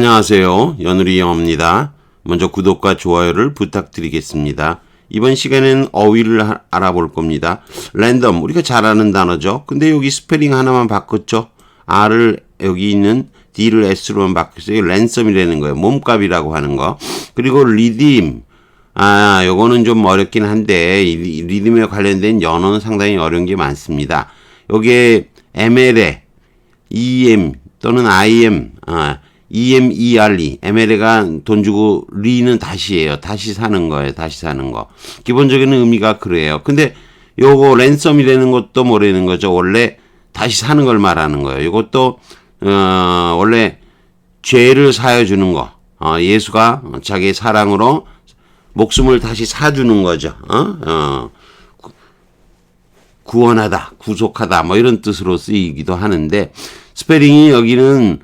안녕하세요. 연우리 영어입니다. 먼저 구독과 좋아요를 부탁드리겠습니다. 이번 시간에는 어휘를 하- 알아볼 겁니다. 랜덤, 우리가 잘 아는 단어죠. 근데 여기 스페링 하나만 바꿨죠. R을 여기 있는 D를 S로만 바뀌었어요. 랜섬이라는 거예요. 몸값이라고 하는 거. 그리고 리딤. 아, 요거는 좀 어렵긴 한데, 리듬에 관련된 연어는 상당히 어려운 게 많습니다. 여기에 ML에 EM 또는 IM, 아, EM, ERE, ML가 돈 주고 리는 다시예요. 다시 사는 거예요. 다시 사는 거. 기본적인 의미가 그래요. 근데 요거 랜섬이라는 것도 뭐라는 거죠. 원래 다시 사는 걸 말하는 거예요. 이것도 어, 원래 죄를 사여 주는 거. 어, 예수가 자기의 사랑으로 목숨을 다시 사주는 거죠. 어? 어. 구원하다, 구속하다, 뭐 이런 뜻으로 쓰이기도 하는데, 스페링이 여기는,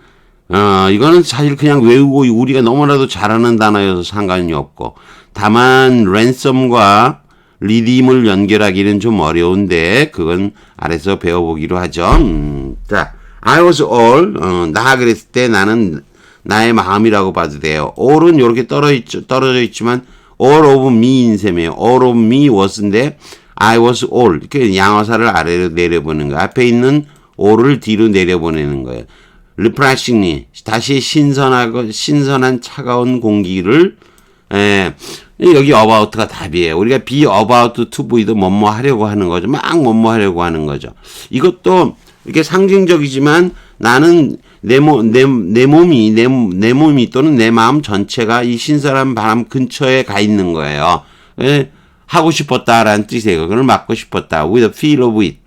어, 이거는 사실 그냥 외우고 우리가 너무나도 잘하는 단어여서 상관이 없고, 다만, 랜섬과 리딤을 연결하기는 좀 어려운데, 그건 아래서 배워보기로 하죠. 음, 자, I was all, 어, 나 그랬을 때 나는 나의 마음이라고 봐도 돼요. all은 이렇게 떨어져 있지만, all of me인 셈이에요. all of me was인데, I was all. 이렇게 양어사를 아래로 내려보는 거예요. 앞에 있는 all을 뒤로 내려보내는 거예요. Refreshingly. 다시 신선하고, 신선한 차가운 공기를, 에, 여기 about가 답이에요. 우리가 be about to 뭐뭐 하려고 하는 거죠. 막 뭐뭐 하려고 하는 거죠. 이것도 이렇게 상징적이지만 나는 내, 몸, 내, 내 몸이, 내, 내 몸이 또는 내 마음 전체가 이 신선한 바람 근처에 가 있는 거예요. 예, 하고 싶었다라는 뜻이에요. 그걸 맡고 싶었다. with a feel of it.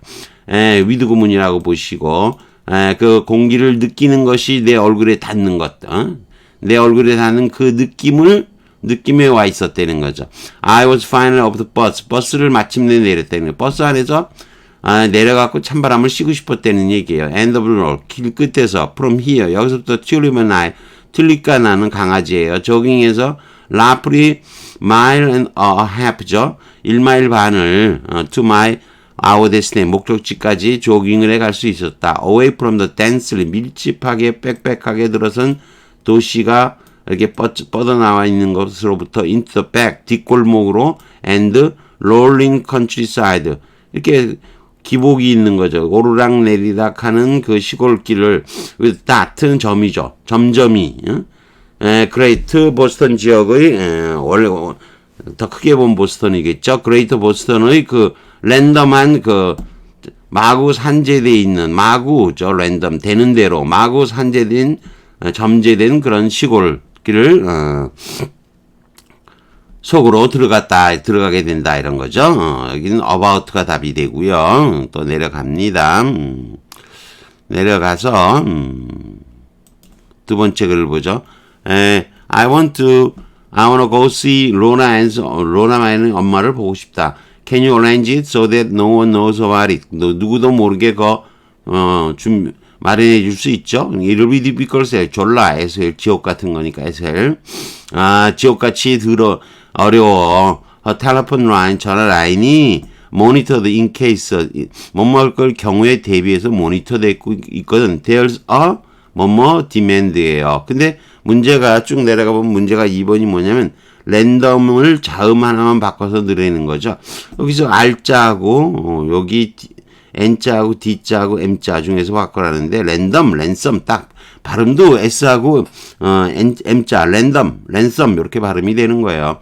예, with 구문이라고 보시고, 예, 그 공기를 느끼는 것이 내 얼굴에 닿는 것, 어? 내 얼굴에 닿는 그 느낌을 느낌에 와 있었다는 거죠. I was finally off the bus. 버스를 마침내 내렸다는 거예요. 버스 안에서 아, 내려갖고 찬바람을 쉬고 싶었다는 얘기예요. End of the road. 길 끝에서 from here. 여기서부터 튀르면 I. 틀릴까 나는 강아지예요. 조깅해서 라프리 mile half죠. 1마일 반을 어, to my destination 목적지까지 조깅을 해 갈 수 있었다. Away from the densely 밀집하게 빽빽하게 들어선 도시가 이렇게 뻗, 뻗어나와 있는 것으로부터 into the back 뒷골목으로 and rolling countryside 이렇게 기복이 있는 거죠. 오르락 내리락 하는 그 시골길을 dot는 점이죠. 점점이 응? 에, 그레이트 보스턴 지역의 에, 원래 어, 더 크게 본 보스턴이겠죠. 그레이트 보스턴의 그 랜덤한 그 마구 산재되어 있는 마구죠 랜덤 되는 대로 마구 산재된 어, 점재된 그런 시골길을 어, 속으로 들어갔다 들어가게 된다 이런 거죠. 어, 여기는 about가 답이 되고요. 또 내려갑니다. 음, 내려가서 음, 두 번째 글을 보죠. 에, I want to I want to go see Lona and 로나만의 엄마를 보고 싶다. Can you arrange it so that no one knows about it? 너, 누구도 모르게 그 어, 좀 마련해 줄 수 있죠. It'll be difficult. 졸라 에셀 지옥 같은 거니까 에셀. 아 지옥같이 들어 어려워. 어, 텔레폰 라인 전화 라인이 모니터드 in case 못 먹을 걸 경우에 대비해서 모니터돼 있고 있거든. There's a 뭐뭐 demand예요. 근데 문제가 쭉 내려가 보면 문제가 2번이 뭐냐면 랜덤을 자음 하나만 바꿔서 늘리는 거죠. 여기서 R자하고 어, 여기 N자하고 D자하고 M자 중에서 바꿔라는데 랜덤, 랜섬 딱 발음도 S하고 어, N, M자 랜덤, 랜섬 이렇게 발음이 되는 거예요.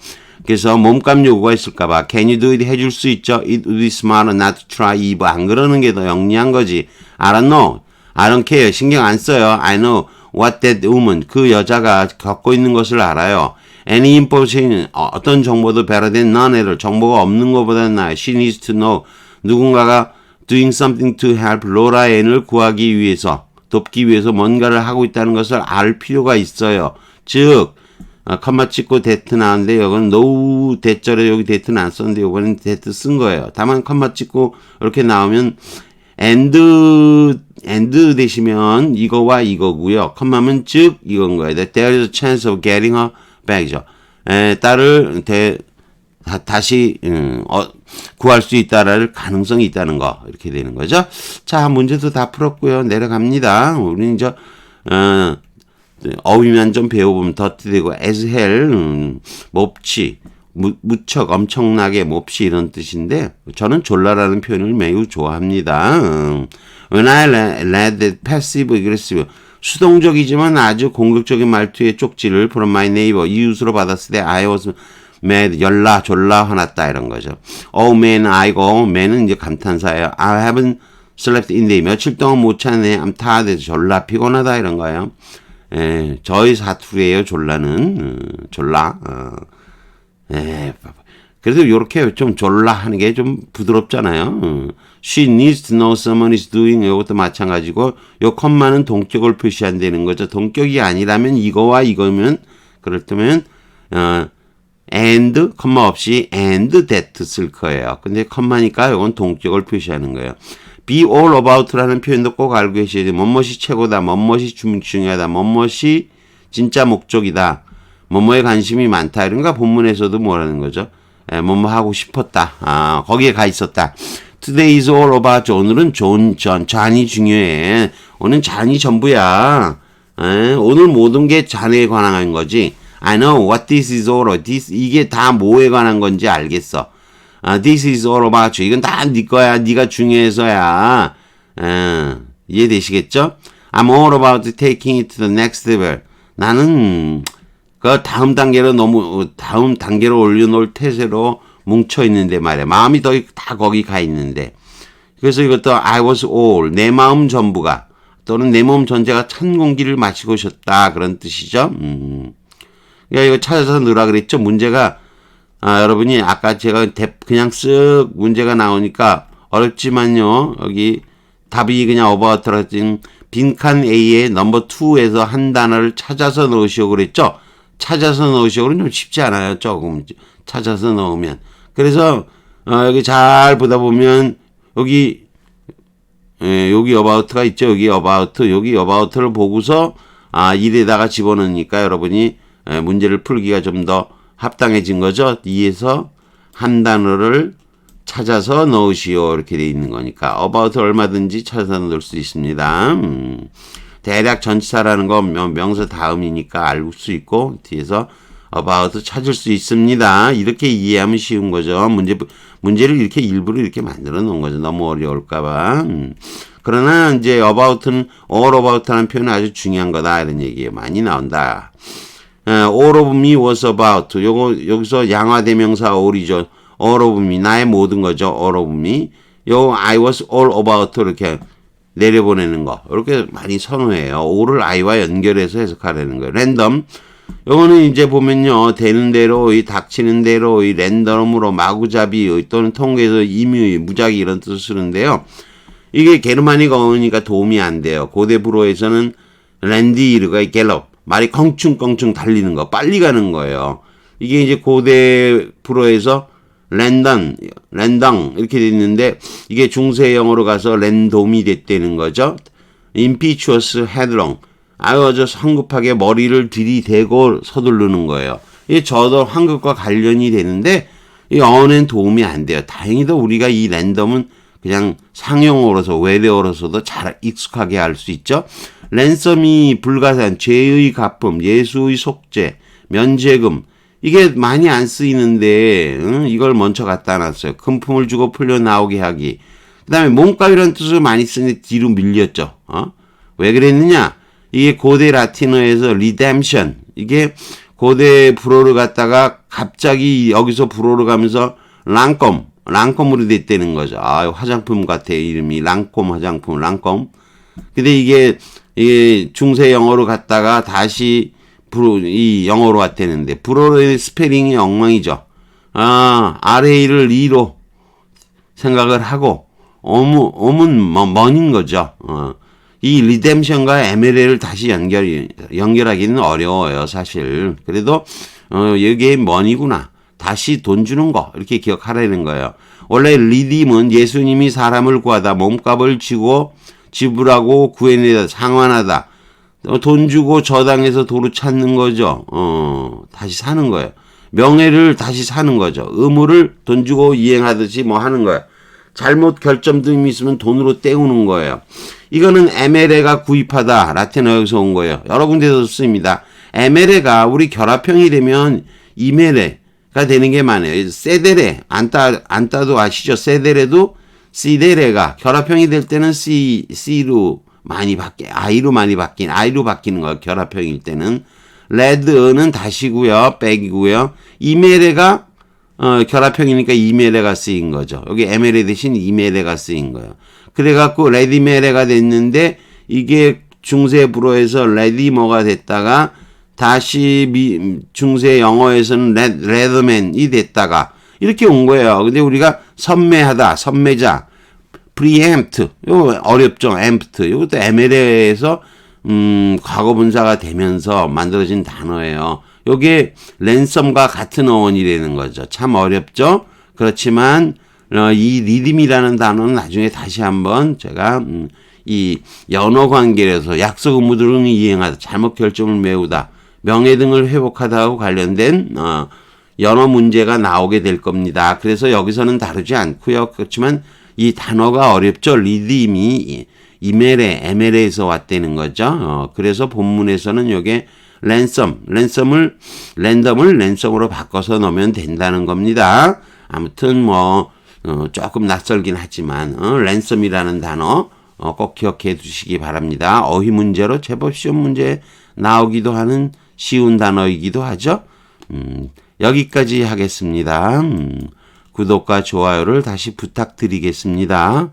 그래서 몸값 요구가 있을까봐 can you do it 해줄 수 있죠. It would be smart not to try if 안 그러는 게 더 영리한 거지. I don't know. I don't care. 신경 안 써요. I know what that woman 그 여자가 겪고 있는 것을 알아요. Any information 어, 어떤 정보도 better than none at all. 정보가 없는 것보다는 나아요. She needs to know 누군가가 doing something to help 로라 앤을 구하기 위해서 돕기 위해서 뭔가를 하고 있다는 것을 알 필요가 있어요. 즉 아, 컴마 찍고 데트 나왔는데 여기는 노우 대절에 여기 데트는 안 썼는데 요거는 데트 쓴 거예요. 다만 컴마 찍고 이렇게 나오면 엔드 엔드 되시면 이거와 이거고요. 컴마면 즉 이건 거예요. There is a chance of getting her back이죠. 에, 딸을 대, 다, 다시 음, 어, 구할 수 있다랄 가능성이 있다는 거 이렇게 되는 거죠. 자 문제도 다 풀었고요. 내려갑니다. 우리는 저 어, 어휘만 좀 배워보면 더티되고 as hell 음, 몹시 무, 무척 엄청나게 몹시 이런 뜻인데 저는 졸라라는 표현을 매우 좋아합니다. 음, When I read that passive aggressive 수동적이지만 아주 공격적인 말투의 쪽지를 from my neighbor 이웃으로 받았을 때 I was mad 열나 졸라 화났다 이런 거죠. Oh man 아이고 man은 이제 감탄사예요. I haven't slept in day 며칠 동안 못 잤네. I'm tired 졸라 피곤하다 이런 거예요. 예, 저희 사투리예요 졸라는 음, 졸라. 어. 예, 그래도 요렇게 좀 졸라 하는 게 좀 부드럽잖아요. 어. She needs to know someone is doing 이것도 마찬가지고 요 컴마는 동격을 표시한다는 거죠. 동격이 아니라면 이거와 이거면 그럴 때면 어 and 컴마 없이 and that 쓸 거예요. 근데 컴마니까 이건 동격을 표시하는 거예요. be all about라는 표현도 꼭 알고 계셔야 돼요. 뭐뭇이 최고다. 뭐뭇이 중- 중요하다. 뭐뭇이 진짜 목적이다. 뭐뭐에 관심이 많다. 이런 거 본문에서도 뭐라는 거죠? 예, 뭐뭐 하고 싶었다. 아, 거기에 가 있었다. Today is all about. 오늘은 존, 전, 잔이 중요해. 오늘 잔이 전부야. 예, 오늘 모든 게 잔에 관한 거지. I know what this is all about. This, 이게 다 뭐에 관한 건지 알겠어. 아, this is all about you. 이건 다 네 거야. 네가 중요해서야. 예, 이해되시겠죠? I'm all about taking it to the next level. 나는 그 다음 단계로 너무 어, 다음 단계로 올려놓을 태세로 뭉쳐 있는데 말이야. 마음이 더 다 거기 가 있는데. 그래서 이것도 I was all 내 마음 전부가 또는 내 몸 전체가 찬 공기를 마시고 있었다 그런 뜻이죠. 음. 그러니까 이거 찾아서 넣으라 그랬죠. 문제가 아, 여러분이 아까 제가 대- 그냥 쓱 문제가 나오니까 어렵지만요. 여기 답이 그냥 어바웃라진 빈칸 A의 넘버 2에서 한 단어를 찾아서 넣으시오 그랬죠. 찾아서 넣으시오 그러면 좀 쉽지 않아요. 조금 찾아서 넣으면. 그래서 어, 여기 잘 보다 보면 여기 예, 여기 어바우트가 있죠. 여기 어바우트, 여기 어바우트를 보고서 아, 일에다가 집어넣으니까 여러분이 예, 문제를 풀기가 좀 더 합당해진 거죠. 이에서 한 단어를 찾아서 넣으시오. 이렇게 돼 있는 거니까 어바우트 얼마든지 찾아서 넣을 수 있습니다. 음, 대략 전치사라는 거 명- 명사 다음이니까 알 수 있고 뒤에서 about 찾을 수 있습니다. 이렇게 이해하면 쉬운 거죠. 문제 문제를 이렇게 일부러 이렇게 만들어 놓은 거죠. 너무 어려울까 봐. 음. 그러나 이제 about는 all about라는 표현은 아주 중요한 거다 이런 얘기에 많이 나온다. 어, all of me was about. 요거 여기서 양화 대명사 all이죠. all of me 나의 모든 거죠. all of me. 요 I was all about 이렇게 내려보내는 거 이렇게 많이 선호해요. all을 I와 연결해서 해석하려는 거예요. 랜덤 요거는 이제 보면요 되는 대로 이 닥치는 대로 이 랜덤으로 마구잡이 또는 통계에서 임의 무작위 이런 뜻을 쓰는데요. 이게 게르마닉 어니까 도움이 안 돼요. 고대 불어에서는 랜디르가 갤럽 말이 껑충껑충 달리는 거 빨리 가는 거예요. 이게 이제 고대 불어에서 랜던, 랜당 이렇게 돼 있는데 이게 중세 영어로 가서 랜돔이 됐다는 거죠. impetuous, headlong 아유 아주 성급하게 머리를 들이대고 서두르는 거예요. 이게 저도 한국과 관련이 되는데 이 언어는 도움이 안 돼요. 다행히도 우리가 이 랜덤은 그냥 상용어로서 외래어로서도 잘 익숙하게 할수 있죠. 랜섬이 불가사한 죄의 갚음, 예수의 속죄, 면제금 이게 많이 안 쓰이는데 응? 이걸 먼저 갖다 놨어요. 금품을 주고 풀려 나오게 하기. 그 다음에 몸값이라는 뜻을 많이 쓰는데 뒤로 밀렸죠. 어? 왜 그랬느냐? 이게 고대 라틴어에서 리뎀션 이게 고대 불어를 갖다가 갑자기 여기서 불어를 가면서 랑콤 랑콤으로 됐다는 거죠. 아 화장품 같아 이름이 랑콤 화장품 랑콤. 근데 이게 이게 중세 영어로 갔다가 다시 불어 이 영어로 왔다는데 불어의 스페링이 엉망이죠. 아 RA를 E로 생각을 하고 어무 어문 뭐 먼인 거죠. 어. 이 리뎀션과 MLA를 다시 연결 연결하기는 어려워요, 사실. 그래도 어 여기에 먼이구나. 다시 돈 주는 거 이렇게 기억하라는 거예요. 원래 리딤은 예수님이 사람을 구하다 몸값을 지고 지불하고 구해내다 상환하다 어, 돈 주고 저당해서 도로 찾는 거죠. 어 다시 사는 거예요. 명예를 다시 사는 거죠. 의무를 돈 주고 이행하듯이 뭐 하는 거예요. 잘못 결점 등이 있으면 돈으로 때우는 거예요. 이거는 에메레가 구입하다 라틴어에서 온 거예요. 여러 군데서 쓰입니다. 에메레가 우리 결합형이 되면 이메레가 되는 게 많아요. 세데레 안따 안따도 아시죠? 세데레도 시데레가 결합형이 될 때는 C C로 많이 바뀌 I로 많이 바뀐 I로 바뀌는 거예요. 결합형일 때는 레드는 다시고요. 백이고요. 이메레가 어, 결합형이니까 이메레가 쓰인 거죠. 여기 에메레 대신 이메레가 쓰인 거예요. 그래갖고 레디메레가 됐는데 이게 중세 불어에서 레디머가 됐다가 다시 미, 중세 영어에서는 레, 레더맨이 됐다가 이렇게 온 거예요. 근데 우리가 선매하다, 선매자, preempt, 이거 어렵죠. empt. 이것도 에메레에서 음, 과거 분사가 되면서 만들어진 단어예요. 요게 랜섬과 같은 어원이 되는 거죠. 참 어렵죠? 그렇지만 어, 이 리듬이라는 단어는 나중에 다시 한번 제가 음, 이 연어 관계에서 약속 의무 등을 이행하다, 잘못 결정을 메우다, 명예 등을 회복하다하고 관련된 어, 연어 문제가 나오게 될 겁니다. 그래서 여기서는 다루지 않고요. 그렇지만 이 단어가 어렵죠. 리듬이 이메레, 에메레에서 왔다는 거죠. 어, 그래서 본문에서는 요게 랜섬, 랜섬을 랜덤을 랜섬으로 바꿔서 넣으면 된다는 겁니다. 아무튼 뭐 어, 조금 낯설긴 하지만 어, 랜섬이라는 단어 어, 꼭 기억해 두시기 바랍니다. 어휘 문제로 제법 쉬운 문제 나오기도 하는 쉬운 단어이기도 하죠. 음, 여기까지 하겠습니다. 음, 구독과 좋아요를 다시 부탁드리겠습니다.